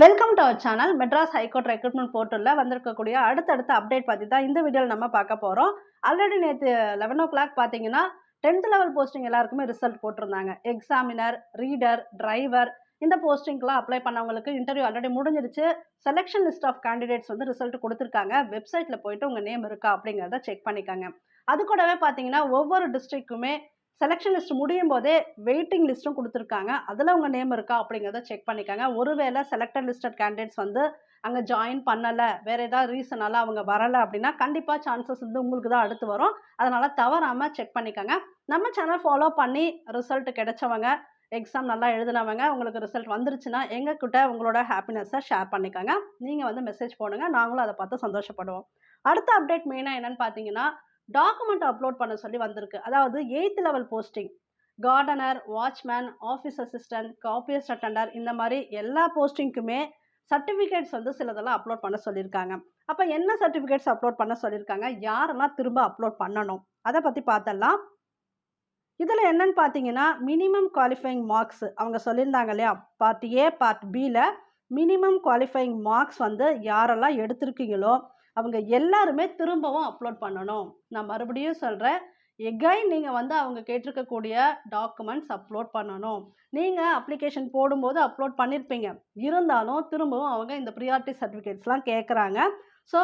Welcome to our channel Madras high court recruitment போர்ட்டலில் வந்திருக்கக்கூடிய அடுத்தடுத்த அப்டேட் பற்றி தான் இந்த வீடியோவில் நம்ம பார்க்க போகிறோம் ஆல்ரெடி நேற்று லெவன் ஓ கிளாக் பார்த்தீங்கன்னா டென்த் லெவல் போஸ்டிங் எல்லாருக்குமே ரிசல்ட் போட்டிருந்தாங்க. எக்ஸாமினர் ரீடர் டிரைவர் இந்த போஸ்டிங்க்கெலாம் அப்ளை பண்ணவங்களுக்கு இன்டர்வியூ ஆல்ரெடி முடிஞ்சிருச்சு. செலெக்ஷன் லிஸ்ட் ஆஃப் கேண்டிடேட்ஸ் வந்து ரிசல்ட் கொடுத்துருக்காங்க. வெப்சைட்டில் போயிட்டு உங்கள் நேம் இருக்கா அப்படிங்கிறத செக் பண்ணிக்காங்க. அது கூடவே பார்த்தீங்கன்னா ஒவ்வொரு டிஸ்ட்ரிக்ட்டுமே செலெக்ஷன் லிஸ்ட் முடியும் போதே வெயிட்டிங் லிஸ்ட்டும் கொடுத்துருக்காங்க. அதில் உங்கள் நேம் இருக்கா அப்படிங்கிறத செக் பண்ணிக்கோங்க. ஒருவேளை செலக்டட் லிஸ்டட் கேண்டிடேட்ஸ் வந்து அங்கே ஜாயின் பண்ணலை வேறு ஏதாவது ரீசனால அவங்க வரலை அப்படின்னா கண்டிப்பாக சான்சஸ் வந்து உங்களுக்கு தான் அடுத்து வரும். அதனால் தவறாமல் செக் பண்ணிக்கோங்க. நம்ம சேனல் ஃபாலோ பண்ணி ரிசல்ட் கிடைச்சவங்க எக்ஸாம் நல்லா எழுதினவங்க உங்களுக்கு ரிசல்ட் வந்துருச்சுன்னா எங்ககிட்ட உங்களோட ஹாப்பினஸை ஷேர் பண்ணிக்கோங்க. நீங்கள் வந்து மெசேஜ் போடுங்க. நாங்களும் அதை பார்த்து சந்தோஷப்படுவோம். அடுத்த அப்டேட் மெயினாக என்னென்னு பார்த்தீங்கன்னா டாக்குமெண்ட் அப்லோட் பண்ண சொல்லி வந்திருக்கு. அதாவது eighth level posting gardener watchman office assistant copyist attender இந்த மாதிரி எல்லா போஸ்டிங்க்குமே சர்டிஃபிகேட்ஸ் வந்து சிலதெல்லாம் அப்லோட் பண்ண சொல்லியிருக்காங்க. அப்போ என்ன சர்டிஃபிகேட்ஸ் அப்லோட் பண்ண சொல்லியிருக்காங்க? யாரெல்லாம் திரும்ப அப்லோட் பண்ணணும்? அதை பற்றி பார்த்தலாம் இதில் என்னன்னு பார்த்தீங்கன்னா மினிமம் குவாலிஃபைங் மார்க்ஸ் அவங்க சொல்லியிருந்தாங்க இல்லையா? பார்ட் ஏ பார்ட் பியில் மினிமம் குவாலிஃபைங் மார்க்ஸ் வந்து யாரெல்லாம் எடுத்திருக்கீங்களோ அவங்க எல்லாருமே திரும்பவும் அப்லோட் பண்ணணும். நான் மறுபடியும் சொல்கிறேன் எகைன் நீங்கள் வந்து அவங்க கேட்டிருக்கக்கூடிய டாக்குமெண்ட்ஸ் அப்லோட் பண்ணணும். நீங்கள் அப்ளிகேஷன் போடும்போது அப்லோட் பண்ணியிருப்பீங்க இருந்தாலும் திரும்பவும் அவங்க இந்த ப்ரியாரிட்டி சர்டிஃபிகேட்ஸ்லாம் கேட்குறாங்க ஸோ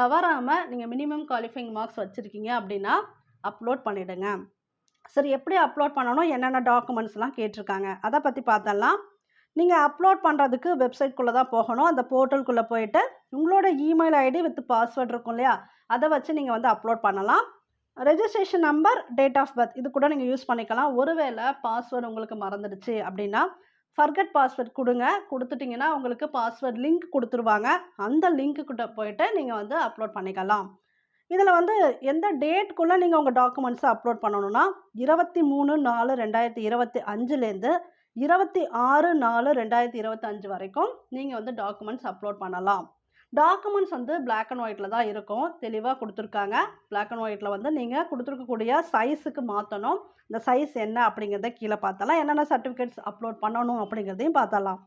தவறாமல் நீங்கள் மினிமம் குவாலிஃபைங் மார்க்ஸ் வச்சுருக்கீங்க அப்படின்னா அப்லோட் பண்ணிவிடுங்க சரி எப்படி அப்லோட் பண்ணணும்? என்னென்ன டாக்குமெண்ட்ஸ்லாம் கேட்டிருக்காங்க? அதை பற்றி பார்த்தலாம் நீங்கள் அப்லோட் பண்ணுறதுக்கு வெப்சைட்குள்ளே தான் போகணும். அந்த போர்ட்டலுக்குள்ளே போயிட்டு உங்களோட இமெயில் ஐடி வித் பாஸ்வேர்ட் இருக்கும் இல்லையா? அதை வச்சு நீங்கள் வந்து அப்லோட் பண்ணலாம். Registration number date of birth இது கூட நீங்கள் யூஸ் பண்ணிக்கலாம். ஒருவேளை பாஸ்வேர்டு உங்களுக்கு மறந்துடுச்சு அப்படின்னா ஃபர்கட் பாஸ்வேர்ட் கொடுங்க. கொடுத்துட்டிங்கன்னா உங்களுக்கு பாஸ்வேர்ட் லிங்க் கொடுத்துருவாங்க. அந்த லிங்க்குக்கிட்ட போயிட்டு நீங்கள் வந்து அப்லோட் பண்ணிக்கலாம். இதில் வந்து எந்த டேட்குள்ளே நீங்கள் உங்கள் டாக்குமெண்ட்ஸை அப்லோட் பண்ணணும்னா இருபத்தி மூணு நாலு ரெண்டாயிரத்தி இருபத்தி அஞ்சுலேருந்து இருபத்தி ஆறு நாலு ரெண்டாயிரத்தி இருபத்தஞ்சு வரைக்கும் நீங்கள் வந்து டாக்குமெண்ட்ஸ் அப்லோட் பண்ணலாம். டாக்குமெண்ட்ஸ் வந்து பிளாக் அண்ட் ஒயிட்டில் தான் இருக்கும். தெளிவாக கொடுத்துருக்காங்க. பிளாக் அண்ட் ஒயிட்டில் வந்து நீங்கள் கொடுத்துருக்கக்கூடிய சைஸுக்கு மாற்றணும் இந்த சைஸ் என்ன அப்படிங்கிறத கீழே பார்த்தலாம் என்னென்ன சர்டிஃபிகேட்ஸ் அப்லோட் பண்ணணும் அப்படிங்கிறதையும் பார்த்தலாம்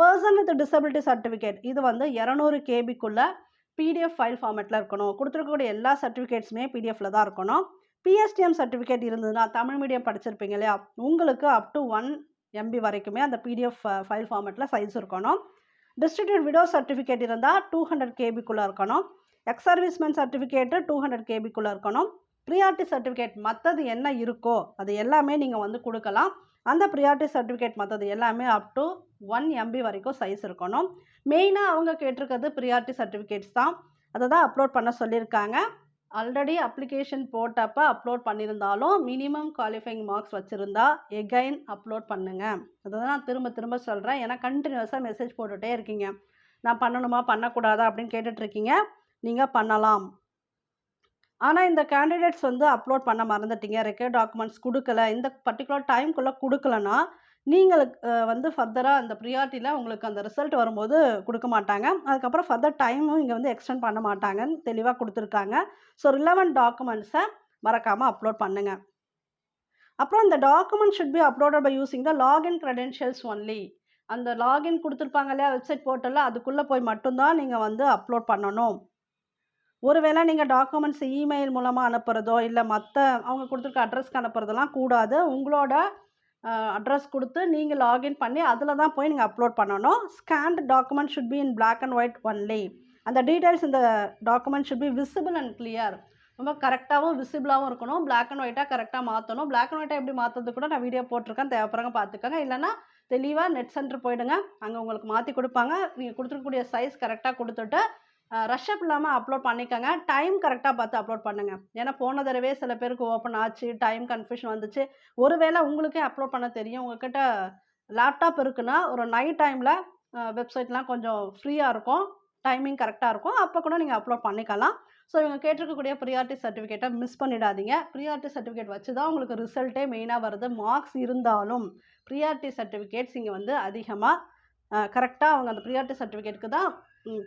பர்சன் வித் டிசபிலிட்டி சர்டிஃபிகேட் இது வந்து இரநூறு கேபிக்குள்ளே பிடிஎஃப் ஃபைல் ஃபார்மேட்டில் இருக்கணும். கொடுத்துருக்கக்கூடிய எல்லா சர்டிஃபிகேட்ஸுமே பிடிஎஃப்ல தான் இருக்கணும். பிஎஸ்டிஎம் சர்டிஃபிகேட் இருந்ததுன்னா தமிழ் மீடியம் படிச்சிருப்பீங்க இல்லையா? உங்களுக்கு அப் டு ஒன் எம்பி வரைக்குமே அந்த பிடிஎஃப் ஃபைல் ஃபார்மேட்டில் சைஸ் இருக்கணும். டிஸ்ட்ரிக்ட் விடோ சர்டிஃபிகேட் இருந்தால் டூ ஹண்ட்ரட் கேபிக்குள்ளே இருக்கணும். Ex serviceman certificate two hundred கேபிக்குள்ளே இருக்கணும். ப்ரியாரிட்டி சர்டிஃபிகேட் மற்றது என்ன இருக்கோ அது எல்லாமே நீங்கள் வந்து கொடுக்கலாம். அந்த ப்ரியாரிட்டி சர்டிஃபிகேட் மற்றது எல்லாமே அப் டு ஒன் எம்பி வரைக்கும் சைஸ் இருக்கணும். மெயினாக அவங்க கேட்டிருக்கிறது ப்ரியாரிட்டி சர்டிஃபிகேட்ஸ் தான். அதை தான் அப்லோட் பண்ண சொல்லியிருக்காங்க. ஆல்ரெடி அப்ளிகேஷன் போட்டப்போ அப்லோட் பண்ணியிருந்தாலும் மினிமம் குவாலிஃபைங் மார்க்ஸ் வச்சுருந்தா எகைன் அப்லோட் பண்ணுங்கள் அதுதான் நான் திரும்ப திரும்ப சொல்கிறேன் ஏன்னா கண்டினியூஸாக மெசேஜ் போட்டுகிட்டே இருக்கீங்க. நான் பண்ணணுமா பண்ணக்கூடாதா அப்படின்னு கேட்டுட்ருக்கீங்க. நீங்கள் பண்ணலாம். ஆனால் இந்த கேண்டிடேட்ஸ் வந்து அப்லோட் பண்ண மறந்துட்டீங்க. ரெக்கே டாக்குமெண்ட்ஸ் கொடுக்கல. இந்த பர்டிகுலர் டைம்குள்ளே கொடுக்கலன்னா நீங்கள் வந்து ஃபர்தராக அந்த ப்ரியாரிட்டியில் உங்களுக்கு அந்த ரிசல்ட் வரும்போது கொடுக்க மாட்டாங்க. அதுக்கப்புறம் ஃபர்தர் டைமும் இங்கே வந்து எக்ஸ்டெண்ட் பண்ண மாட்டாங்கன்னு தெளிவாக கொடுத்துருக்காங்க. ஸோ ரிலவெண்ட் டாக்குமெண்ட்ஸை மறக்காமல் அப்லோட் பண்ணுங்கள் அப்புறம் இந்த document should be uploaded by using the login credentials only அந்த லாகின் கொடுத்துருப்பாங்க இல்லையா வெப்சைட் போர்ட்டலில் அதுக்குள்ளே போய் மட்டும்தான் நீங்கள் வந்து அப்லோட் பண்ணணும். ஒருவேளை நீங்கள் டாக்குமெண்ட்ஸ் இமெயில் மூலமாக அனுப்புகிறதோ இல்லை மற்ற அவங்க கொடுத்துருக்க அட்ரஸ்க்கு அனுப்புறதெல்லாம் கூடாது. உங்களோட அட்ரஸ் கொடுத்து நீங்கள் லாகின் பண்ணி அதில் தான் போய் நீங்கள் அப்லோட் பண்ணணும். Scanned document should be in black and white only அந்த டீட்டெயில்ஸ் இந்த document should be visible and clear ரொம்ப கரெக்டாகவும் விசிபிளாகவும் இருக்கணும். பிளாக் அண்ட் ஒயிட்டாக கரெக்டாக மாற்றணும் பிளாக் அண்ட் ஒயிட்டாக எப்படி மாற்றுறது கூட நான் வீடியோ போட்டிருக்கேன். தேவைப்படுறங்க பார்த்துக்கோங்க. இல்லைனா தெளிவாக நெட் சென்டர் போயிடுங்க. அங்கே உங்களுக்கு மாற்றி கொடுப்பாங்க. நீங்கள் கொடுத்துருக்கக்கூடிய சைஸ் கரெக்டாக கொடுத்துட்டு ரஷ்அப் இல்லாமல் அப்லோட் பண்ணிக்கோங்க. டைம் கரெக்டாக பார்த்து அப்லோட் பண்ணுங்கள் ஏன்னா போன தடவை சில பேருக்கு ஓப்பன் ஆச்சு டைம் கன்ஃபியூஷன் வந்துச்சு. ஒருவேளை உங்களுக்கே அப்லோட் பண்ண தெரியும். உங்ககிட்ட லேப்டாப் இருக்குன்னா ஒரு நைட் டைமில் வெப்சைட்லாம் கொஞ்சம் ஃப்ரீயாக இருக்கும். டைமிங் கரெக்டாக இருக்கும். அப்போ கூட நீங்கள் அப்லோட் பண்ணிக்கலாம். ஸோ இவங்க கேட்டிருக்கக்கூடிய ப்ரியாரிட்டி சர்டிஃபிகேட்டை மிஸ் பண்ணிடாதீங்க. ப்ரியாரிட்டி சர்டிஃபிகேட் வச்சு தான் உங்களுக்கு ரிசல்ட்டே மெயினாக வருது. மார்க்ஸ் இருந்தாலும் ப்ரியாரிட்டி சர்டிஃபிகேட்ஸ் இங்கே வந்து அதிகமாக கரெக்டாக அவங்க அந்த ப்ரியாரிட்டி சர்டிஃபிகேட்டுக்கு தான்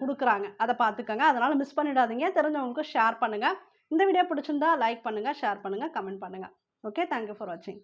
கொடுக்குறாங்க. அதை பார்த்துக்கோங்க அதனால் மிஸ் பண்ணிடாதீங்க. தெரிஞ்சவங்களுக்கும் ஷேர் பண்ணுங்கள் இந்த வீடியோ பிடிச்சிருந்தா லைக் பண்ணுங்கள் ஷேர் பண்ணுங்கள் கமெண்ட் பண்ணுங்கள் ஓகே தேங்க்யூ ஃபார் வாட்சிங்